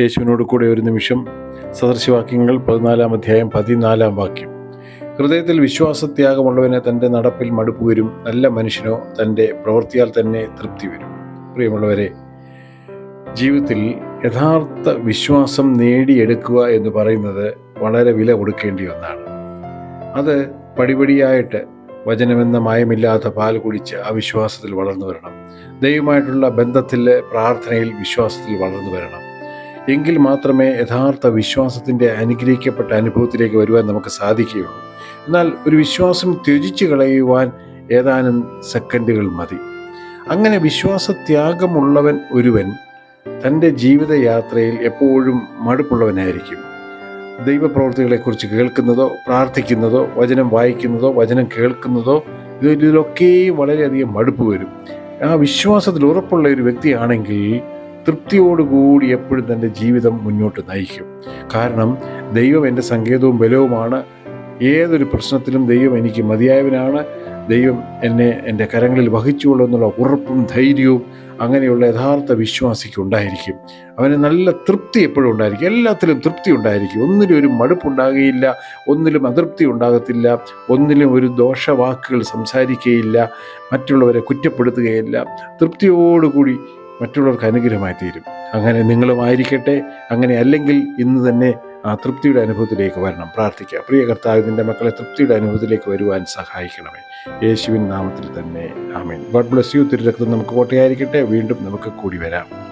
യേശുവിനോട് കൂടെ ഒരു നിമിഷം സദൃശവാക്യങ്ങൾ പതിനാലാം അധ്യായം പതിനാലാം വാക്യം. ഹൃദയത്തിൽ വിശ്വാസത്യാഗമുള്ളവനെ തന്റെ നടപ്പിൽ മടുപ്പ് വരും നല്ല മനുഷ്യനോ തന്റെ പ്രവൃത്തിയാൽ തന്നെ തൃപ്തി വരും. പ്രിയമുള്ളവരെ ജീവിതത്തിൽ യഥാർത്ഥ വിശ്വാസം നേടിയെടുക്കുക എന്ന് പറയുന്നത് വളരെ വില കൊടുക്കേണ്ടി ഒന്നാണ് അത് പടിപടിയായിട്ട് വചനമെന്ന മായമില്ലാത്ത പാൽ കുടിച്ച് ആ വിശ്വാസത്തിൽ വളർന്നു വരണം. ദൈവമായിട്ടുള്ള ബന്ധത്തിൽ പ്രാർത്ഥനയിൽ വിശ്വാസത്തിൽ വളർന്നു വരണം. എങ്കിൽ മാത്രമേ യഥാർത്ഥ വിശ്വാസത്തിന്റെ അനുഗ്രഹിക്കപ്പെട്ട അനുഭവത്തിലേക്ക് വരുവാൻ നമുക്ക് സാധിക്കുകയുള്ളൂ. എന്നാൽ ഒരു വിശ്വാസം ത്യജിച്ചു കളയുവാൻ ഏതാനും സെക്കൻഡുകൾ മതി. അങ്ങനെ വിശ്വാസത്യാഗമുള്ളവൻ ഒരുവൻ തന്റെ ജീവിതയാത്രയിൽ എപ്പോഴും മടുപ്പുള്ളവനായിരിക്കും. ദൈവപ്രവൃത്തികളെക്കുറിച്ച് കേൾക്കുന്നതോ പ്രാർത്ഥിക്കുന്നതോ വചനം വായിക്കുന്നതോ വചനം കേൾക്കുന്നതോ ഇതിലൊക്കെയും വളരെയധികം മടുപ്പ് വരും. ആ വിശ്വാസത്തിൽ ഉറപ്പുള്ള ഒരു വ്യക്തിയാണെങ്കിൽ തൃപ്തിയോടുകൂടി എപ്പോഴും തന്റെ ജീവിതം മുന്നോട്ട് നയിക്കും. കാരണം ദൈവം എന്റെ സങ്കേതവും ബലവുമാണ്. ഏതൊരു പ്രശ്നത്തിലും ദൈവം എനിക്ക് മതിയായവനാണ്. ദൈവം എന്നെ എന്റെ കരങ്ങളിൽ വഹിച്ചുകൊള്ളുന്നുള്ള ഉറപ്പും ധൈര്യവും അങ്ങനെയുള്ള യഥാർത്ഥ വിശ്വാസിക്ക് ഉണ്ടായിരിക്കും. അവന് നല്ല തൃപ്തി എപ്പോഴും ഉണ്ടായിരിക്കും. എല്ലാത്തിലും തൃപ്തി ഉണ്ടായിരിക്കും. ഒന്നിലും ഒരു മടുപ്പുണ്ടാകുകയില്ല. ഒന്നിലും അതൃപ്തി ഉണ്ടാകത്തില്ല. ഒന്നിലും ഒരു ദോഷവാക്കുകൾ സംസാരിക്കുകയില്ല. മറ്റുള്ളവരെ കുറ്റപ്പെടുത്തുകയില്ല. തൃപ്തിയോടുകൂടി മറ്റുള്ളവർക്ക് അനുഗ്രഹമായി തീരും. അങ്ങനെ നിങ്ങളും ആയിരിക്കട്ടെ അങ്ങനെ അല്ലെങ്കിൽ ഇന്ന് തന്നെ ആ തൃപ്തിയുടെ അനുഭവത്തിലേക്ക് വരണം. പ്രാർത്ഥിക്കുക പ്രിയ കർത്താവ് നിന്റെ മക്കളെ തൃപ്തിയുടെ അനുഭവത്തിലേക്ക് വരുവാൻ സഹായിക്കണമേ. യേശുവിൻ നാമത്തിൽ തന്നെ. ആമേൻ. God bless you. തിരുരക്തം നമുക്ക് കോട്ടയായിരിക്കട്ടെ. വീണ്ടും നമുക്ക് കൂടി വരാം.